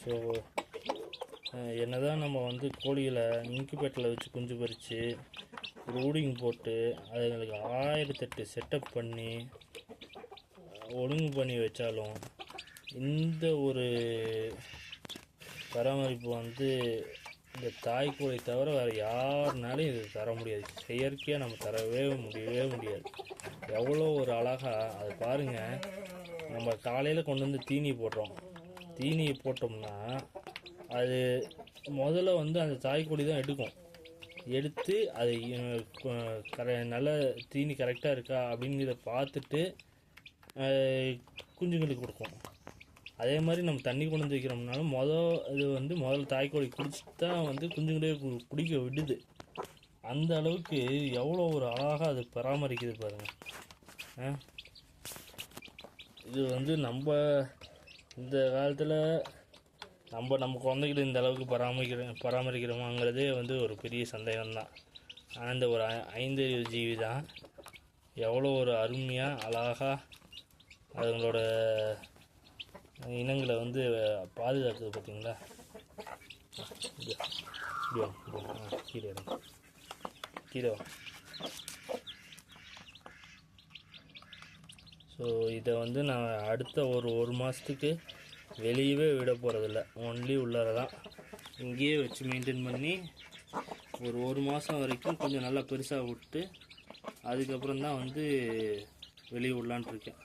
So என்னதான் நம்ம வந்து கோழிகளை இன்குபேட்டரில் வச்சு குஞ்சு பறித்து ரூடிங் போட்டு அதுங்களுக்கு ஆயிரத்தெட்டு செட்டப் பண்ணி ஒழுங்கு பண்ணி வச்சாலும் இந்த ஒரு பராமரிப்பு வந்து இந்த தாய்க்கோழி தவிர வேறு யாருனாலும் இது தர முடியாது. செயற்கையாக நம்ம தரவே முடியவே முடியாது. எவ்வளோ ஒரு அழகாக அது பாருங்கள் நம்ம காலையில் கொண்டு வந்து தீனி போடுறோம். தீனியை போட்டோம்னா அது முதல்ல வந்து அந்த தாய்க்கொடி தான் எடுக்கும். எடுத்து அது கர நல்ல தீனி கரெக்டாக இருக்கா அப்படிங்கிறத பார்த்துட்டு குஞ்சுங்களுக்கு கொடுக்கும். அதே மாதிரி நம்ம தண்ணி கொண்டு வந்து வைக்கிறோம்னாலும் மொதல் இது வந்து முதல்ல தாய்க்கோழி குடிச்சிட்டு தான் வந்து குஞ்சுங்களே குடிக்க விடுது. அந்த அளவுக்கு எவ்வளோ ஒரு அழகாக அது பராமரிக்குது பாருங்கள் இது வந்து நம்ம இந்த காலத்தில் நம்ம நம்ம குழந்தைகளை இந்த அளவுக்கு பராமரிக்கிற பராமரிக்கிறோமாங்கிறதே வந்து ஒரு பெரிய சந்தேகம்தான். ஆனால் இந்த ஒரு ஐ- ஐந்தறிவு ஜீவி தான். எவ்வளோ ஒரு அருமையாக அழகாக அதுங்களோட இனங்களை வந்து பாதுகாக்குது பார்த்தீங்களா இது இப்படி ஆ, கீழே கீழே ஸோ இதை வந்து நான் அடுத்த ஒரு ஒரு மாதத்துக்கு வெளியவே விட போகிறதில்ல ஒன்லி உள்ளார தான். இங்கேயே வச்சு மெயின்டைன் பண்ணி ஒரு ஒரு மாதம் வரைக்கும் கொஞ்சம் நல்லா பெருசாக விட்டு அதுக்கப்புறம் தான் வந்து வெளியே விடலான்ட்ருக்கேன்